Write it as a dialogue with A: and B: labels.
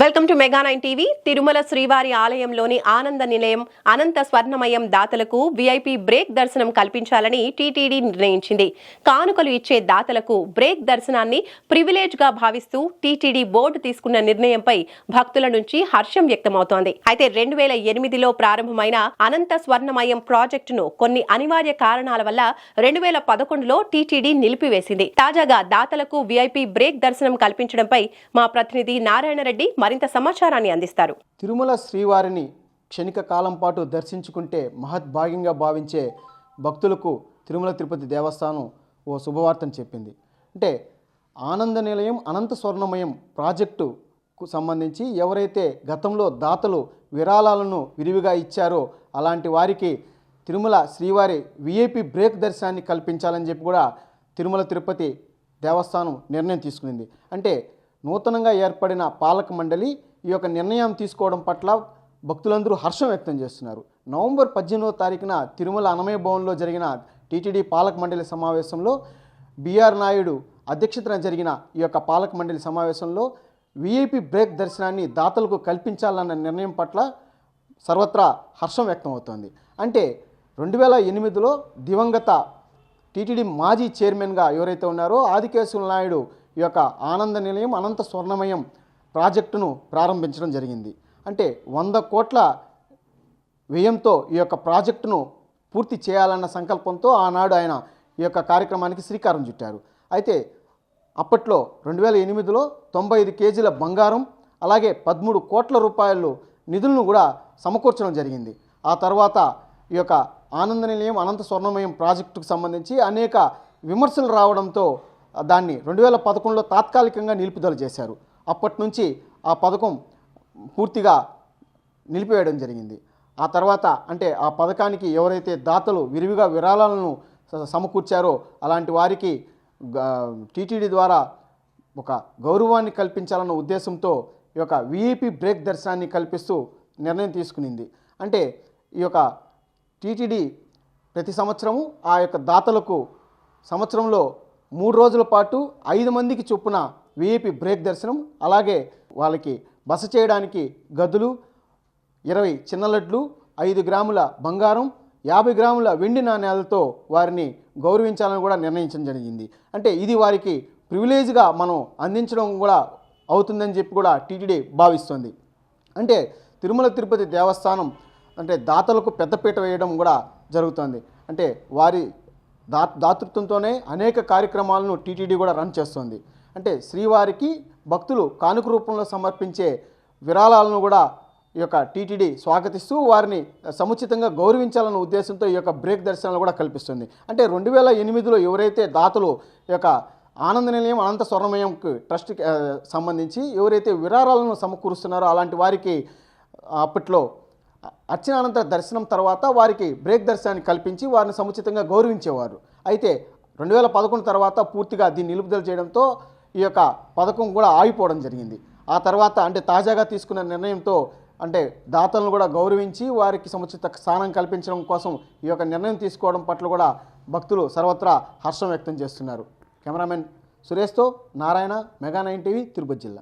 A: Welcome to mega nine TV. Tirumala శ్రీవారి ఆలయంలోని ఆనంద నిలయం అనంత స్వర్ణమయం దాతలకు వీఐపీ బ్రేక్ దర్శనం కల్పించాలని టీటీడీ నిర్ణయించింది. కానుకలు ఇచ్చే దాతలకు బ్రేక్ దర్శనాన్ని ప్రివిలేజ్గా భావిస్తూ టీటీడీ బోర్డు తీసుకున్న నిర్ణయంపై భక్తుల నుంచి హర్షం వ్యక్తమవుతోంది. అయితే రెండు వేల ఎనిమిదిలో ప్రారంభమైన అనంత స్వర్ణమయం ప్రాజెక్టును కొన్ని అనివార్య కారణాల వల్ల రెండు వేల పదకొండులో టీటీడీ నిలిపివేసింది. తాజాగా దాతలకు వీఐపీ బ్రేక్ దర్శనం కల్పించడంపై మా ప్రతినిధి నారాయణ రెడ్డి మరింత సమాచారాన్ని అందిస్తారు.
B: తిరుమల శ్రీవారిని క్షణిక కాలం పాటు దర్శించుకుంటే మహద్భాగ్యంగా భావించే భక్తులకు తిరుమల తిరుపతి దేవస్థానం ఓ శుభవార్తను చెప్పింది. అంటే ఆనంద నిలయం అనంత స్వర్ణమయం ప్రాజెక్టుకు సంబంధించి ఎవరైతే గతంలో దాతలు విరాళాలను విరివిగా ఇచ్చారో అలాంటి వారికి తిరుమల శ్రీవారి విఐపి బ్రేక్ దర్శనాన్ని కల్పించాలని చెప్పి కూడా తిరుమల తిరుపతి దేవస్థానం నిర్ణయం తీసుకునింది. అంటే నూతనంగా ఏర్పడిన పాలక మండలి ఈ యొక్క నిర్ణయం తీసుకోవడం పట్ల భక్తులందరూ హర్షం వ్యక్తం చేస్తున్నారు. నవంబర్ పద్దెనిమిదవ తారీఖున తిరుమల అనమయ భవన్లో జరిగిన టీటీడీ పాలక మండలి సమావేశంలో బిఆర్ నాయుడు అధ్యక్షతన జరిగిన ఈ యొక్క పాలక మండలి సమావేశంలో విఐపి బ్రేక్ దర్శనాన్ని దాతలకు కల్పించాలన్న నిర్ణయం పట్ల సర్వత్రా హర్షం వ్యక్తమవుతోంది అంటే రెండు వేల ఎనిమిదిలో దివంగత టీటీడీ మాజీ చైర్మన్గా ఎవరైతే ఉన్నారో ఆదికేశ్వర నాయుడు ఈ యొక్క ఆనంద నిలయం అనంత స్వర్ణమయం ప్రాజెక్టును ప్రారంభించడం జరిగింది. అంటే వంద కోట్ల వ్యయంతో ఈ యొక్క ప్రాజెక్టును పూర్తి చేయాలన్న సంకల్పంతో ఆనాడు ఆయన ఈ యొక్క కార్యక్రమానికి శ్రీకారం చుట్టారు. అయితే అప్పట్లో రెండు వేల ఎనిమిదిలో తొంభై ఐదు కేజీల బంగారం అలాగే పదమూడు కోట్ల రూపాయలు నిధులను కూడా సమకూర్చడం జరిగింది. ఆ తర్వాత ఈ యొక్క ఆనంద నిలయం అనంత స్వర్ణమయం ప్రాజెక్టుకు సంబంధించి అనేక విమర్శలు రావడంతో దాన్ని రెండు వేల పదకొండులో తాత్కాలికంగా నిలుపుదల చేశారు. అప్పటి నుంచి ఆ పథకం పూర్తిగా నిలిపివేయడం జరిగింది. ఆ తర్వాత అంటే ఆ పథకానికి ఎవరైతే దాతలు విరివిగా విరాళాలను సమకూర్చారో అలాంటి వారికి టీటీడీ ద్వారా ఒక గౌరవాన్ని కల్పించాలన్న ఉద్దేశంతో ఈ యొక్క విఐపి బ్రేక్ దర్శనాన్ని కల్పిస్తూ నిర్ణయం తీసుకునింది. అంటే ఈ యొక్క టీటీడీ ప్రతి సంవత్సరము ఆ యొక్క దాతలకు సంవత్సరంలో మూడు రోజుల పాటు ఐదు మందికి చొప్పున విఐపి బ్రేక్ దర్శనం అలాగే వాళ్ళకి బస చేయడానికి గదులు ఇరవై చిన్న లడ్లు ఐదు గ్రాముల బంగారం యాభై గ్రాముల వెండి నాణ్యాలతో వారిని గౌరవించాలని కూడా నిర్ణయించడం జరిగింది. అంటే ఇది వారికి ప్రివిలేజ్గా మనం అందించడం కూడా అవుతుందని చెప్పి కూడా టీటీడీ భావిస్తుంది. అంటే తిరుమల తిరుపతి దేవస్థానం అంటే దాతలకు పెద్దపీట వేయడం కూడా జరుగుతుంది. అంటే వారి దా దాతృత్వంతోనే అనేక కార్యక్రమాలను టీటీడీ కూడా రన్ చేస్తుంది. అంటే శ్రీవారికి భక్తులు కానుక రూపంలో సమర్పించే విరాళాలను కూడా ఈ యొక్క టీటీడీ స్వాగతిస్తూ వారిని సముచితంగా గౌరవించాలన్న ఉద్దేశంతో ఈ యొక్క బ్రేక్ దర్శనాలు కూడా కల్పిస్తుంది. అంటే రెండు వేల ఎనిమిదిలో ఎవరైతే దాతలు ఈ యొక్క ఆనంద నిలయం అనంత స్వర్ణమయంకి ట్రస్ట్కి సంబంధించి ఎవరైతే విరాళాలను సమకూరుస్తున్నారో అలాంటి వారికి అప్పట్లో అర్చనానంతర దర్శనం తర్వాత వారికి బ్రేక్ దర్శనాన్ని కల్పించి వారిని సముచితంగా గౌరవించేవారు. అయితే రెండు వేల పదకొండు తర్వాత పూర్తిగా దీన్ని నిలుపుదల చేయడంతో ఈ యొక్క పథకం కూడా ఆగిపోవడం జరిగింది. ఆ తర్వాత అంటే తాజాగా తీసుకున్న నిర్ణయంతో అంటే దాతలను కూడా గౌరవించి వారికి సముచిత స్థానం కల్పించడం కోసం ఈ యొక్క నిర్ణయం తీసుకోవడం పట్ల కూడా భక్తులు సర్వత్రా హర్షం వ్యక్తం చేస్తున్నారు. Cameraman సురేష్తో Narayana mega nine TV Tirupati జిల్లా.